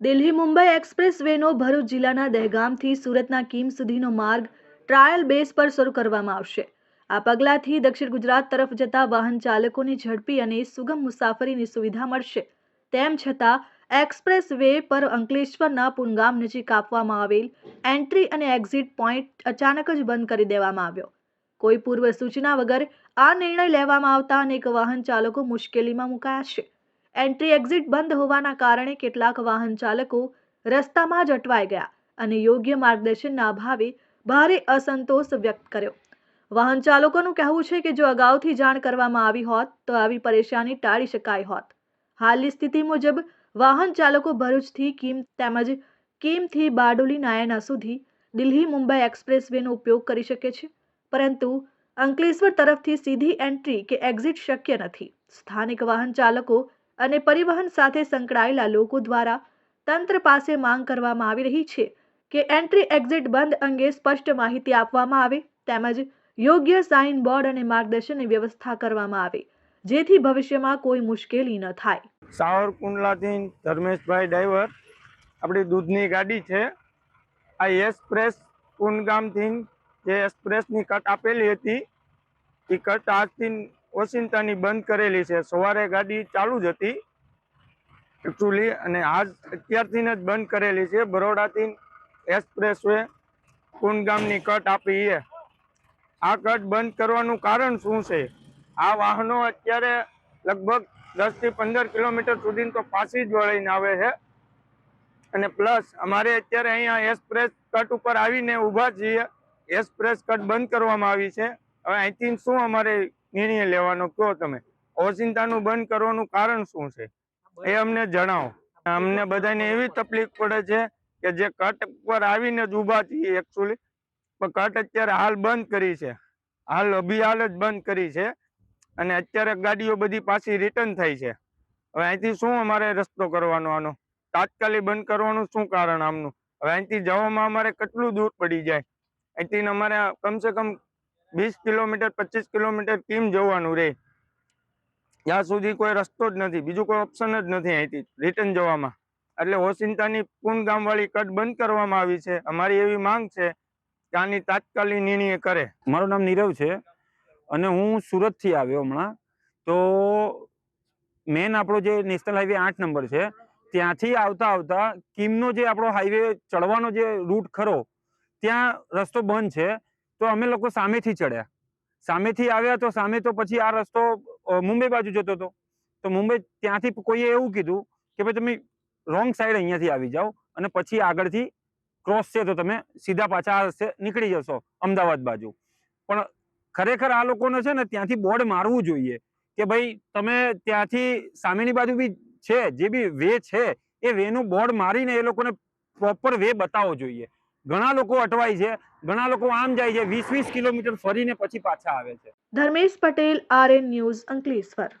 Delhi Mumbai express વેનો ભરૂચ જિલ્લાના દહેગામથી સુરતના કીમ સુધીનો માર્ગ ટ્રાયલ બેઝ પર શરૂ કરવામાં આવશે. આ પગલાંથી દક્ષિણ ગુજરાત તરફ જતા વાહન ચાલકોને ઝડપી અને સુગમ મુસાફરીની સુવિધા મળશે. તેમ છતાં, એક્સપ્રેસ વે પર અંકલેશ્વરના પુનગામ નજીક આપવામાં આવેલ એન્ટ્રી અને એક્ઝિટ પોઈન્ટ અચાનક જ બંધ કરી દેવામાં આવ્યો. કોઈ પૂર્વ સૂચના વગર આ નિર્ણય લેવામાં આવતા અનેક વાહન ચાલકો મુશ્કેલીમાં મુકાયા છે. એન્ટ્રી એક્ઝિટ બંધ હોવાના કારણે કેટલાક વાહન ચાલકો રસ્તામાં જ અટવાઈ ગયા અને યોગ્ય માર્ગદર્શનના અભાવે ભારે અસંતોષ વ્યક્ત કર્યો. વાહન ચાલકોનું કહેવું છે કે જો અગાઉથી જાણ કરવામાં આવી હોત, તો આવી પરેશાની ટાળી શકાય હોત. હાલની સ્થિતિ મુજબ, વાહન ચાલકો ભરૂચથી કીમ તેમજ કીમથી બારડોલી નાયના સુધી દિલ્હી મુંબઈ એક્સપ્રેસ વેનો ઉપયોગ કરી શકે છે, પરંતુ અંકલેશ્વર તરફથી સીધી એન્ટ્રી કે એક્ઝિટ શક્ય નથી. સ્થાનિક વાહન ચાલકો અને પરિવહન સાથે સંકળાયેલા લોકો દ્વારા તંત્ર પાસે માંગ કરવામાં આવી રહી છે કે એન્ટ્રી એક્ઝિટ બંધ અંગે સ્પષ્ટ માહિતી આપવામાં આવે તેમજ યોગ્ય સાઇન બોર્ડ અને માર્ગદર્શનની વ્યવસ્થા કરવામાં આવે, જેથી ભવિષ્યમાં કોઈ મુશ્કેલી ન થાય. સાવરકુંડલાથી ધર્મેશભાઈ ડ્રાઈવર. આપણી દૂધની ગાડી છે. આ એક્સપ્રેસ કુંડગામથી જે એક્સપ્રેસની કટ આપેલી હતી, એ કટ આજથી ઓચિંતાની બંધ કરેલી છે. સવારે ગાડી ચાલુ જ હતી એકચ્યુઅલી અને આજ અત્યારથી જ બંધ કરેલી છે. બરોડાથી એક્સપ્રેસ વે કુંડગામની કટ આપી આ કટ બંધ કરવાનું કારણ શું છે? આ વાહનો અત્યારે લગભગ દસથી પંદર કિલોમીટર સુધી તો પાછી જ વળીને આવે છે. અને પ્લસ, અમારે અત્યારે અહીંયા એક્સપ્રેસ કટ ઉપર આવીને ઊભા છીએ. એક્સપ્રેસ કટ બંધ કરવામાં આવી છે. હવે અહીંથી શું અમારે નિર્ણય લેવાનો કહો તમે. ઓચિંતાનું બંધ કરવાનું કારણ શું છે? એ અમને જણાવો. અમને બધાને એવી તકલીફ પડે છે કે જે કટ પર આવીને જ ઊભા છીએ એકચ્યુઅલી પણ કટ અત્યારે હાલ બંધ કરી છે. હાલ અભી હાલ જ બંધ કરી છે. અને અત્યારે ગાડીઓ બધી પાછી રિટર્ન થઈ છે. હવે અહીંથી શું અમારે રસ્તો કરવાનો આનો? તાત્કાલિક બંધ કરવાનું શું કારણ આમનું? હવે અહીંથી જવામાં અમારે કેટલું દૂર પડી જાય? અહીંથી અમારે કમસે કમ વીસ કિલોમીટર, પચીસ કિલોમીટર કેમ જવાનું રહે ત્યાં સુધી કોઈ રસ્તો જ નથી, બીજું કોઈ ઓપ્શન જ નથી અહીંથી રિટર્ન જવામાં. એટલે ઓચિંતાની પૂન ગામવાળી કટ બંધ કરવામાં આવી છે. અમારી એવી માંગ છે કે આની તાત્કાલિક નિર્ણય કરે. મારું નામ નીરવ છે અને હું સુરતથી આવ્યો હમણાં. તો મેન આપણો જે નેશનલ હાઈવે આઠ નંબર છે, ત્યાંથી આવતા આવતા કિમનો જે આપણો હાઈવે ચડવાનો જે રૂટ ખરો, ત્યાં રસ્તો બંધ છે. તો અમે લોકો સામેથી ચડ્યા. સામેથી આવ્યા તો સામે તો પછી આ રસ્તો મુંબઈ બાજુ જતો હતો. તો મુંબઈ ત્યાંથી કોઈએ એવું કીધું કે ભાઈ તમે રોંગ સાઈડ અહીંયાથી આવી જાઓ અને પછી આગળથી ક્રોસ છે તો તમે સીધા પાછા આ રસ્તે નીકળી જશો અમદાવાદ બાજુ. પણ ખરેખર આ લોકોને છે ને ત્યાંથી બોર્ડ મારવું જોઈએ કે ભાઈ તમે ત્યાંથી સામેની બાજુ બી છે, જે બી વે છે, એ વેનું બોર્ડ મારીને એ લોકોને પ્રોપર વે બતાવવો જોઈએ. ઘણા લોકો અટવાય છે, ઘણા લોકો આમ જાય છે વીસ વીસ કિલોમીટર ફરીને પછી પાછા આવે છે. Dharmesh Patel R N news Ankleshwar.